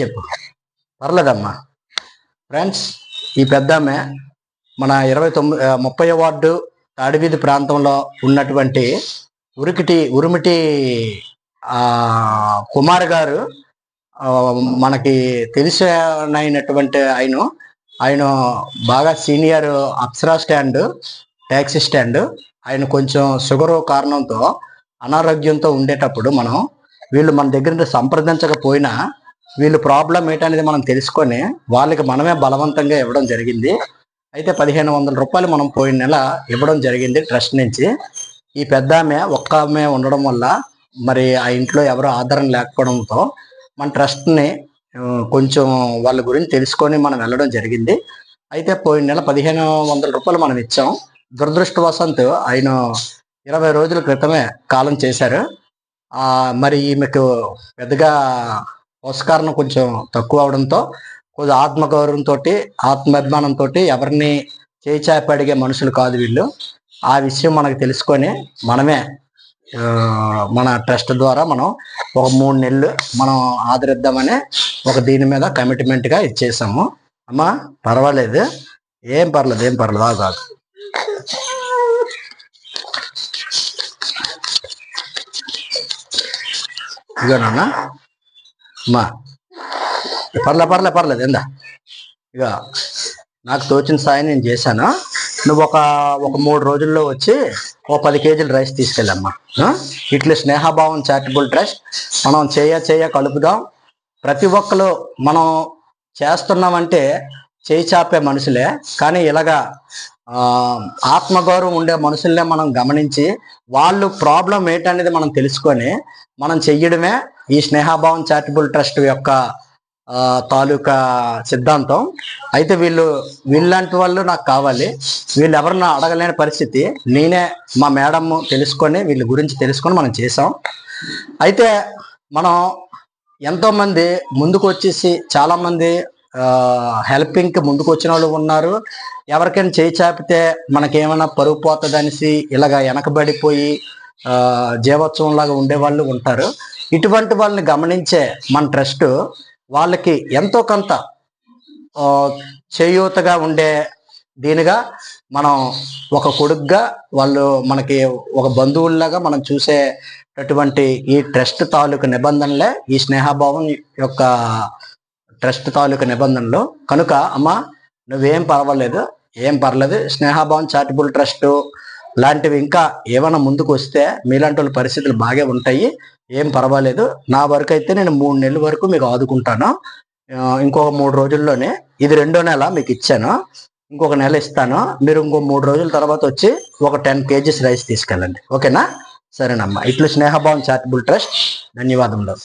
చెప్పు. పర్లేదమ్మా. ఫ్రెండ్స్ ఈ పెద్ద ఆమె మన ఇరవై తొమ్మిది ముప్పై వార్డు తాడివీధి ప్రాంతంలో ఉన్నటువంటి ఉరికిటి ఉరిమిటి కుమార్ గారు మనకి తెలిసినటువంటి ఆయన. ఆయన బాగా senior Apsara stand taxi stand. ఆయన కొంచెం షుగర్ కారణంతో అనారోగ్యంతో ఉండేటప్పుడు మనం వీళ్ళు మన దగ్గర నుండి సంప్రదించకపోయినా వీళ్ళు ప్రాబ్లం ఏంటనేది మనం తెలుసుకొని వాళ్ళకి మనమే బలవంతంగా ఇవ్వడం జరిగింది. అయితే పదిహేను వందల రూపాయలు మనం పోయిన నెల ఇవ్వడం జరిగింది ట్రస్ట్ నుంచి. ఈ పెద్ద ఆమె ఒక్క ఆమె ఉండడం వల్ల మరి ఆ ఇంట్లో ఎవరు ఆధారం లేకపోవడంతో మన ట్రస్ట్ని కొంచెం వాళ్ళ గురించి తెలుసుకొని మనం వెళ్ళడం జరిగింది. అయితే పోయిన నెల పదిహేను వందల రూపాయలు మనం ఇచ్చాం. దురదృష్టవశాంత్ ఆయన ఇరవై రోజుల క్రితమే కాలం చేశారు. మరి ఈమెకు పెద్దగా పోషకారణం కొంచెం తక్కువ అవడంతో కొద్దిగా ఆత్మగౌరవంతో ఆత్మాభిమానంతో ఎవరిని చేయిచాపి అడిగే మనుషులు కాదు వీళ్ళు. ఆ విషయం మనకు తెలుసుకొని మనమే మన ట్రస్ట్ ద్వారా మనం ఒక మూడు నెలలు మనం ఆదరిద్దామని ఒక దీని మీద కమిట్మెంట్గా ఇచ్చేసాము అమ్మా పర్వాలేదు. ఏం పర్లేదు ఏం పర్లేదు కాదు ఇదేనా అమ్మా. పర్లే పర్లే పర్లేదు ఎందా ఇక నాకు తోచిన సాయం నేను చేశాను. నువ్వు ఒక ఒక మూడు రోజుల్లో వచ్చి ఓ పది కేజీలు రైస్ తీసుకెళ్ళమ్మా. ఇట్లా స్నేహభావం చారిటబుల్ ట్రస్ట్. మనం చేయ చేయ కలుపుదాం. ప్రతి ఒక్కరు మనం చేస్తున్నామంటే చేయి చాపే మనుషులే. కానీ ఇలాగా ఆత్మగౌరవం ఉండే మనుషుల్నే మనం గమనించి వాళ్ళు ప్రాబ్లం ఏంటనేది మనం తెలుసుకొని మనం చెయ్యడమే ఈ స్నేహభావం చారిటబుల్ ట్రస్ట్ యొక్క తాలూకా సిద్ధాంతం. అయితే వీళ్ళు వీళ్ళంటి వాళ్ళు నాకు కావాలి. వీళ్ళు ఎవరన్నా అడగలేని పరిస్థితి. నేనే మా మేడం తెలుసుకొని వీళ్ళ గురించి తెలుసుకొని మనం చేసాం అయితే మనం ఎంతోమంది ముందుకు వచ్చేసి చాలామంది హెల్పింగ్కి హెల్పింగ్కి ముందుకు వచ్చిన వాళ్ళు ఉన్నారు. ఎవరికైనా చేయి చాపితే మనకేమైనా పరుగు పోతుంది అనేసి ఇలాగ వెనకబడిపోయి జీవోత్సవం లాగా ఉండే వాళ్ళు ఉంటారు. ఇటువంటి వాళ్ళని గమనించే మన ట్రస్ట్ వాళ్ళకి ఎంతో కొంత చేయూతగా ఉండే దీనిగా మనం ఒక కొడుగ్గా వాళ్ళు మనకి ఒక బంధువుల్లాగా మనం చూసేటటువంటి ఈ ట్రస్ట్ తాలూకు నిబంధనలే ఈ స్నేహభావం యొక్క ట్రస్ట్ తాలూకు నిబంధనలు కనుక అమ్మా నువ్వేం పర్వాలేదు ఏం పర్లేదు స్నేహభావన్ చారిటబుల్ ట్రస్ట్ లాంటివి ఇంకా ఏమైనా ముందుకు వస్తే మీలాంటి వాళ్ళ పరిస్థితులు బాగా ఉంటాయి ఏం పర్వాలేదు. నా వరకు అయితే నేను మూడు నెలల వరకు మీకు ఆదుకుంటాను. ఇంకొక మూడు రోజుల్లోనే ఇది రెండో నెల మీకు ఇచ్చాను. ఇంకొక నెల ఇస్తాను. మీరు ఇంకో మూడు రోజుల తర్వాత వచ్చి ఒక టెన్ కేజీస్ రైస్ తీసుకెళ్ళండి. ఓకేనా? సరేనమ్మా. ఇట్లు స్నేహభావం చారిటబుల్ ట్రస్ట్. ధన్యవాదములు.